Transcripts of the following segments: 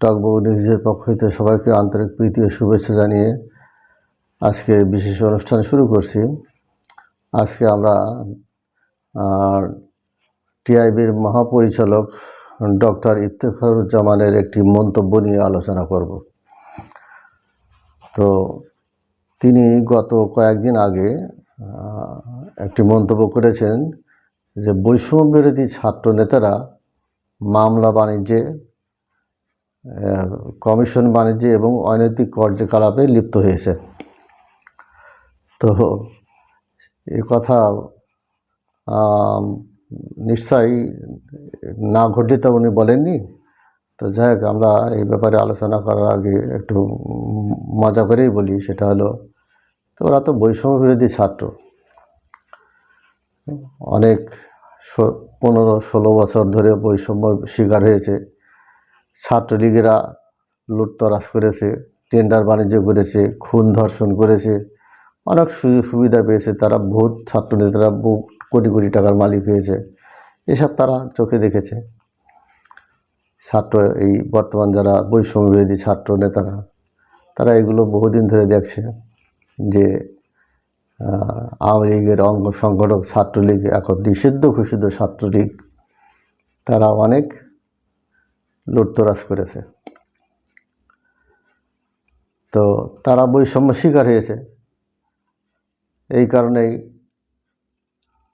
টকবউ নিউজের পক্ষ হইতে সবাইকে আন্তরিক প্রীতি ও শুভেচ্ছা জানিয়ে আজকে বিশেষ অনুষ্ঠান শুরু করছি। আজকে আমরা টিআইবির মহাপরিচালক ডক্টর ইফতেখারুজ্জামানের একটি মন্তব্য নিয়ে আলোচনা করব। তো তিনি গত কয়েকদিন আগে একটি মন্তব্য করেছেন যে বৈষম্য বিরোধী ছাত্র নেতারা মামলা বাণিজ্যে কমিশন বাণিজ্যে এবং অনৈতিক কার্যকলাপে লিপ্ত হয়েছে। তো এ কথা নিশ্চয়ই না ঘটলে তো উনি বলেননি। তো যাই হোক, আমরা এই ব্যাপারে আলোচনা করার আগে একটু মজা করেই বলি, সেটা হলো, তো ওরা তো বৈষম্য বিরোধী ছাত্র। অনেক পনেরো ষোলো বছর ধরে বৈষম্য শিকার হয়েছে। ছাত্রলীগেরা লুটতরাজ করেছে, টেন্ডার বাণিজ্য করেছে, খুন ধর্ষণ করেছে। অনেক সুযোগ সুবিধা পেয়েছে তারা, বহুত ছাত্রনেতারা বহু কোটি কোটি টাকার মালিক হয়েছে। এসব তারা চোখে দেখেছে। ছাত্র, এই বর্তমান যারা বৈষম্য বিরোধী ছাত্র নেতারা তারা এগুলো বহুদিন ধরে দেখছে যে আওয়ামী লীগের অঙ্গ সংগঠক ছাত্রলীগ এখন নিষিদ্ধ ঘোষিত ছাত্রলীগ। তারা অনেক লুটতরাজ করেছে। তো তারা বৈষম্য শিকার হয়েছে। এই কারণেই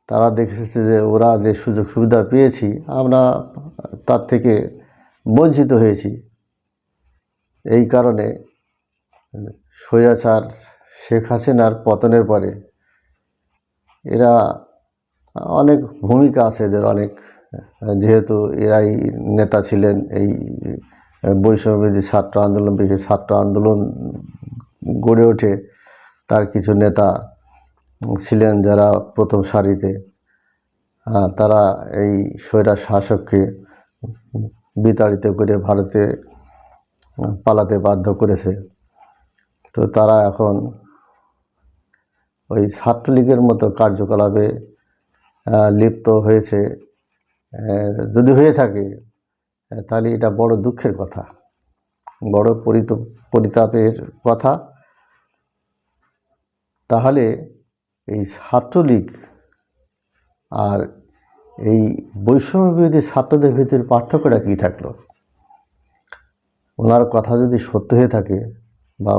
তারা দেখেছে যে ওরা যে সুযোগ সুবিধা পেয়েছি, আমরা তার থেকে বঞ্চিত হয়েছি। এই কারণে স্বৈরাচার শেখ হাসিনার পতনের পরে এরা অনেক ভূমিকা আছে এদের অনেক যেহেতু এরাই নেতা ছিলেন, এই বৈষম্যবিধি ছাত্র আন্দোলন, বিশেষ ছাত্র আন্দোলন গড়ে ওঠে, তার কিছু নেতা ছিলেন যারা প্রথম সারিতে। তারা এই স্বৈরা শাসককে বিতাড়িত করে ভারতে পালাতে বাধ্য করেছে। তো তারা এখন ওই ছাত্রলীগের মতো কার্যকলাপে লিপ্ত হয়েছে। যদি হয়ে থাকে তাহলে এটা বড় দুঃখের কথা। বড় পরিত, পরিতাপের কথা। তাহলে এই ছাত্রলীগ আর এই বৈষম্য বিরোধী ছাত্রদের ভিতরে পার্থক্যটা কী থাকল? ওনার কথা যদি সত্য হয়ে থাকে বা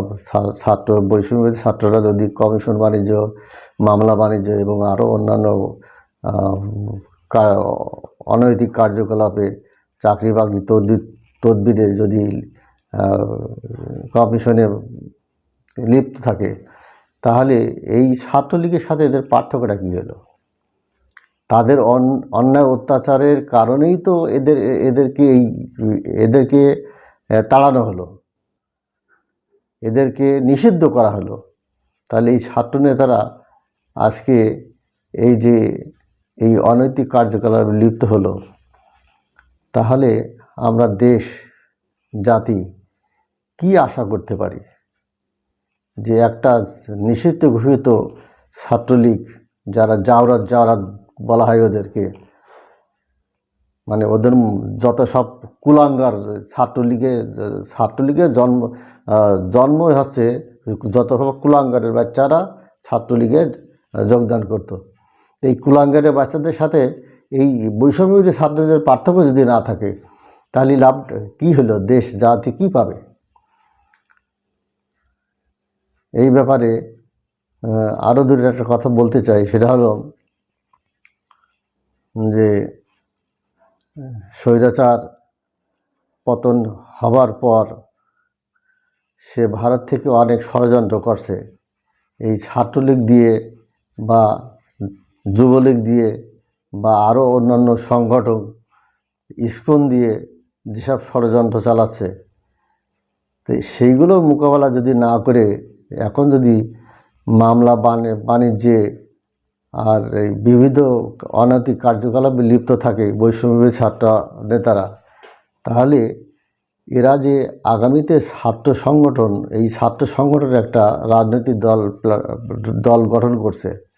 ছাত্র, বৈষম্যবিরোধী ছাত্ররা যদি কমিশন বাণিজ্য, মামলা বাণিজ্য এবং আরও অন্যান্য অনৈতিক কার্যকলাপে চাকরি বাকরি তদবির তদবিরে যদি কমিশনে লিপ্ত থাকে, তাহলে এই ছাত্রলীগের সাথে এদের পার্থক্যটা কী হলো? তাদের অন- অন্যায় অত্যাচারের কারণেই তো এদের, এদেরকে এই, এদেরকে তাড়ানো হলো। এদেরকে নিষিদ্ধ করা হলো। তাহলে এই ছাত্র নেতারা আজকে এই যে এই অনৈতিক কার্যকলাপে লিপ্ত হলো, তাহলে আমরা দেশ, জাতি কি আশা করতে পারি? যে একটা নিষিদ্ধ ঘোষিত ছাত্রলীগ, যারা জাওরাত জাওরাত বলা হয় ওদেরকে মানে ওদের যত সব কুলাঙ্গার ছাত্রলীগে, ছাত্রলীগের জন্ম জন্ম হচ্ছে যত সব কুলাঙ্গারের বাচ্চারা ছাত্রলীগে যোগদান করত। এই কুলাঙ্গারের বাচ্চাদের সাথে এই বৈষম্যবিধি ছাত্রদের পার্থক্য যদি না থাকে, তাহলে লাভ কী হলো? দেশ, জাতি কী পাবে? এই ব্যাপারে আরও দূরে একটা কথা বলতে চাই, সেটা হলো যে, স্বৈরাচার পতন হবার পর সে ভারত থেকে অনেক ষড়যন্ত্র করছে। এই ছাত্রলীগ দিয়ে বা যুবলীগ দিয়ে বা আরও অন্যান্য সংগঠন, ইস্কন দিয়ে যেসব ষড়যন্ত্র চালাচ্ছে, তো সেইগুলোর মোকাবেলা যদি না করে, এখন যদি মামলা বাণি- বাণিজ্যে আর এই বিবিধ অনৈতিক কার্যকলাপে লিপ্ত থাকে বৈষম্য ছাত্র নেতারা, তাহলে এরা যে আগামীতে ছাত্র সংগঠন, এই ছাত্র সংগঠনের একটা রাজনৈতিক দল দল গঠন করছে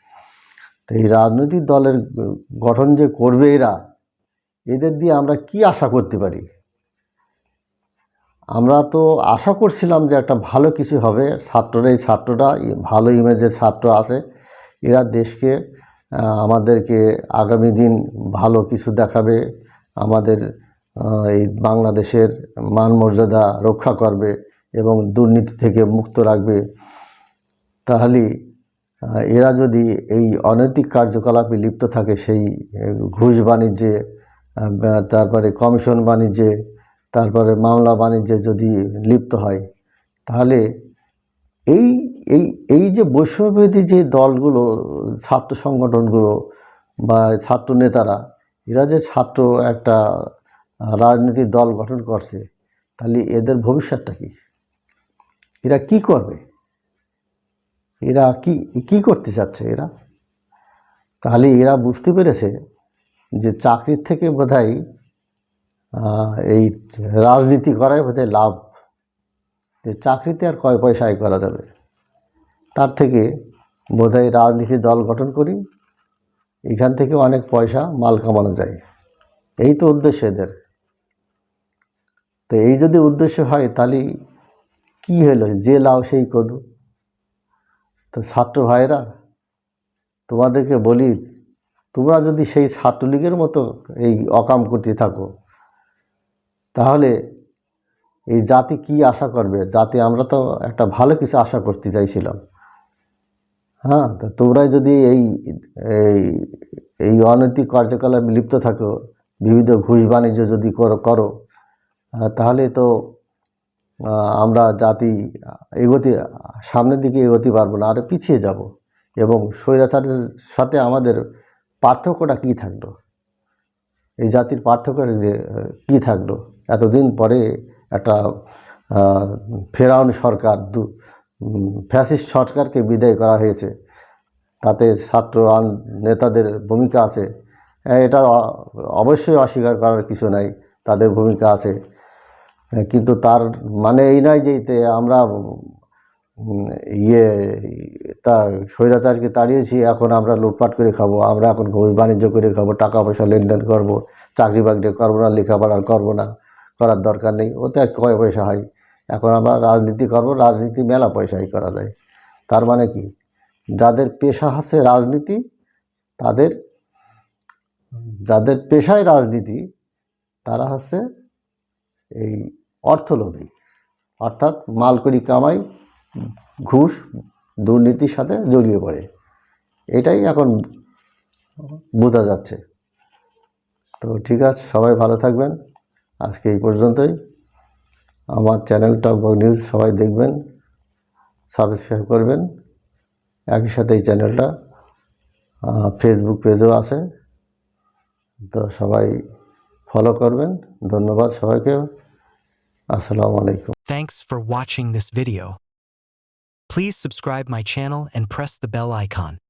তো এই রাজনৈতিক দলের গঠন যে করবে এরা, এদের দিয়ে আমরা কি আশা করতে পারি? আমরা তো আশা করছিলাম যে একটা ভালো কিছু হবে। ছাত্ররা এই ছাত্ররা ভালো ইমেজের ছাত্র আছে। এরা দেশকে আমাদেরকে আগামী দিন ভালো কিছু দেখাবে। আমাদের এই বাংলাদেশের মান মর্যাদা রক্ষা করবে এবং দুর্নীতি থেকে মুক্ত রাখবে। তাহলে এরা যদি এই অনৈতিক কার্যকলাপে লিপ্ত থাকে সেই ঘুষ বাণিজ্যে তারপরে কমিশন বাণিজ্যে তারপরে মামলা বাণিজ্যে যদি লিপ্ত হয় তাহলে এই এই এই যে বৈষম্যবিরোধী যে দলগুলো ছাত্র সংগঠনগুলো বা ছাত্র নেতারা এরা যে ছাত্র একটা আহ, রাজনীতির দল গঠন করছে তাহলে এদের ভবিষ্যৎটা কী? এরা কি করবে? এরা কি কি করতে চাচ্ছে এরা? তাহলে এরা বুঝতে পেরেছে যে চাকরির থেকে বোধহয় এই রাজনীতি করাই বোধহয় লাভ। যে চাকরিতে আর কয় পয়সা আয় করা যাবে? তার থেকে বোধহয় রাজনীতি দল গঠন করি, এখান থেকে অনেক পয়সা মাল কামানো যায়। এই তো উদ্দেশ্য এদের। তো এই যদি উদ্দেশ্য হয়, তাহলে কি হলো? যে লাও সেই কদু। তো ছাত্র ভাইরা তোমাদেরকে বলি তোমরা যদি সেই ছাত্রলীগের মতো এই অকাম করতে থাকো তাহলে এই জাতি কি আশা করবে? জাতি আমরা তো একটা ভালো কিছু আশা করতে চাইছিলাম। হ্যাঁ তো তোমরাই যদি এই এই অনৈতিক কার্যকলাপে লিপ্ত থাকো বিবিধ ঘুষ বাণিজ্য যদি করো আহ, তাহলে তো আমরা জাতি এগোতে, সামনের দিকে এগোতে পারব না আরও পিছিয়ে যাব। এবং স্বৈরাচারের সাথে আমাদের পার্থক্যটা কী থাকল? এই জাতির পার্থক্য কী থাকল? এতদিন পরে একটা ফেরাউন সরকার, দু ফ্যাসিস্ট সরকারকে বিদায় করা হয়েছে। তাতে ছাত্র নেতাদের ভূমিকা আছে। এটা অবশ্যই অস্বীকার করার কিছু নাই, তাদের ভূমিকা আছে। কিন্তু তার মানে এই নয় যে আমরা ইয়ে তা স্বৈরাচারকে তাড়িয়েছি, এখন আমরা লুটপাট করে খাব, আমরা এখন বাণিজ্য করে খাব টাকা পয়সা লেনদেন করব চাকরি বাকরি করব না, লেখাপড়া করব না, করার দরকার নেই ওতে কয় পয়সা হয়। এখন আমরা রাজনীতি করব, রাজনীতি মেলা পয়সাই করা যায়। তার মানে কি? যাদের পেশা হচ্ছে রাজনীতি, তাদের, যাদের পেশায় রাজনীতি, তারা হচ্ছে এই অর্থলোভী। অর্থাৎ মালকড়ি কামাই, ঘুষ, দুর্নীতির সাথে জড়িয়ে পড়ে। এটাই এখন বোঝা যাচ্ছে। তো ঠিক আছে, সবাই ভালো থাকবেন। আজকে এই পর্যন্তই। আমার চ্যানেল টকবক নিউজ সবাই দেখবেন, সাবস্ক্রাইব করবেন। একই সাথে এই চ্যানেলটা ফেসবুক পেজও আছে। তো সবাই ফলো করবেন। ধন্যবাদ সবাইকে। আসসালামু আলাইকুম Thanks for watching this video. Please subscribe my channel and press the bell icon.